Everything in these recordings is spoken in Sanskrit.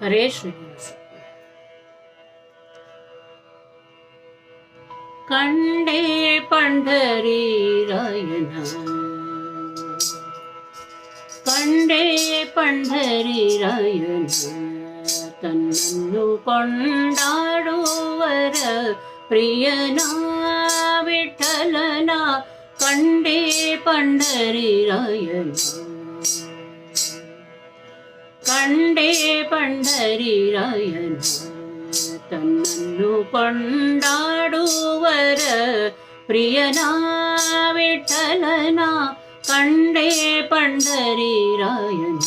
ഹരേ ശ്രീനിവാസ കണ്ടേ പണ്ഡരീരായന കണ്ടേ പണ്ഡരീരായന തന്നു കൊണ്ടാടുവര പ്രിയന വിട്ടലന. കണ്ടേ പണ്ഡരീരായന ಕಂಡೇ ಪಂಡರಿ ರಾಯನ ಕಂಡೇ ಪಂಡರಿರಾಯನ ತನ್ನನ್ನು ಕೊಂಡಾಡುವರ ಪ್ರಿಯನ ವಿಠಲನ ಕಂಡೇ ಪಂಡರಿರಾಯನ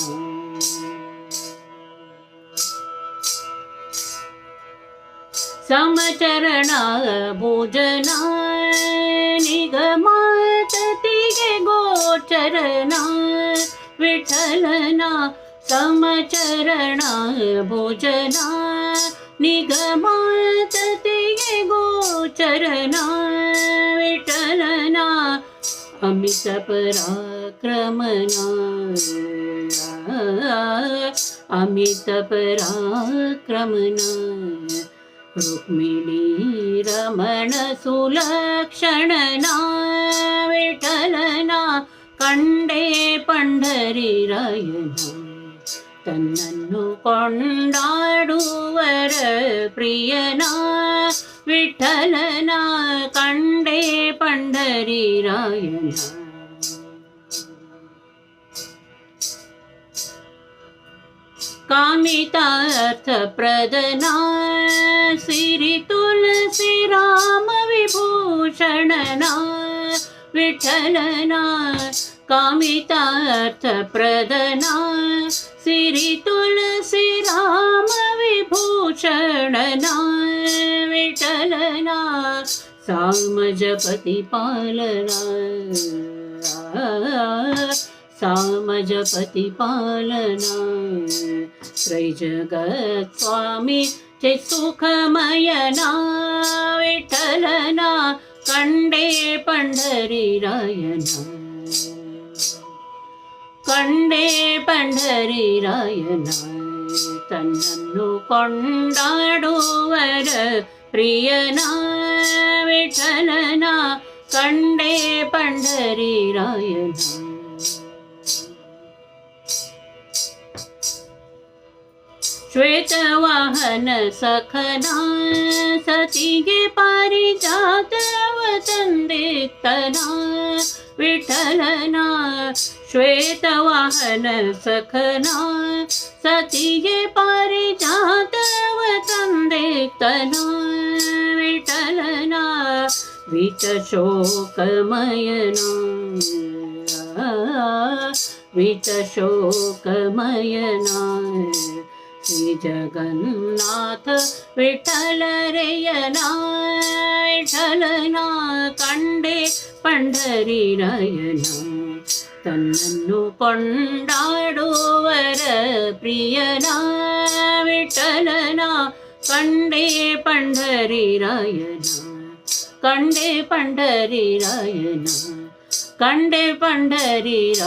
ಸಮಚರಣ ಭೋಜನ ನಿಗಮಾತತಿಗೆ ಗೋಚರನ ವಿಠಲನ तमचरणा भोजना निगमात ते गोचरणा विठलना अमित पराक्रमणा अमितपराक्रमणा रुक्मिमण सुलक्षणना विठलना कण्डे पण्ढरिरायना ತನ್ನನ್ನು ಕೊಂಡಾಡುವರ ಪ್ರಿಯನ ವಿಠಲನ ಕಂಡೇ ಪಂಡರಿರಾಯನ कामितार्थप्रदना। श्री तुलश्रीरामविभूषणना विठलना शम जपति पालना। शम जपति पालना। श्रीजग स्वामी च सुखमयना। विठलना कण्डे पण्ढरि रयना ಕಂಡೇ ಪಂಡರಿರಾಯನ ತನ್ನನ್ನು ಕೊಂಡಾಡುವರ ಪ್ರಿಯನ ವಿಠಲನ ಕಂಡೇ ಪಂಡರಿರಾಯನ ಶ್ವೇತವಾಹನ ಸಖನಾ ಸತಿಗೆ ಪಾರಿಜಾತವ ತಂದಿತ್ತನ ವಿಠಲನ ಶ್ವೇತವಾಹನ श्वेतवाहन सखना सतिये पारिजातवचण्डे तन विठलना बीचशोकमयना बीटशोकमयना श्रीजगन्नाथ विठलरयना विठलना कण्डे पण्डरिरयना ತನ್ನನ್ನು ಕೊಂಡಾಡುವರ ಪ್ರಿಯನ ವಿಠಲನ ಕಂಡೆ ಪಂಡರಿರಾಯನ ಕಂಡೆ ಪಂಡರಿರಾಯನ ಕಂಡೆ ಪಂಡರಿರಾಯನ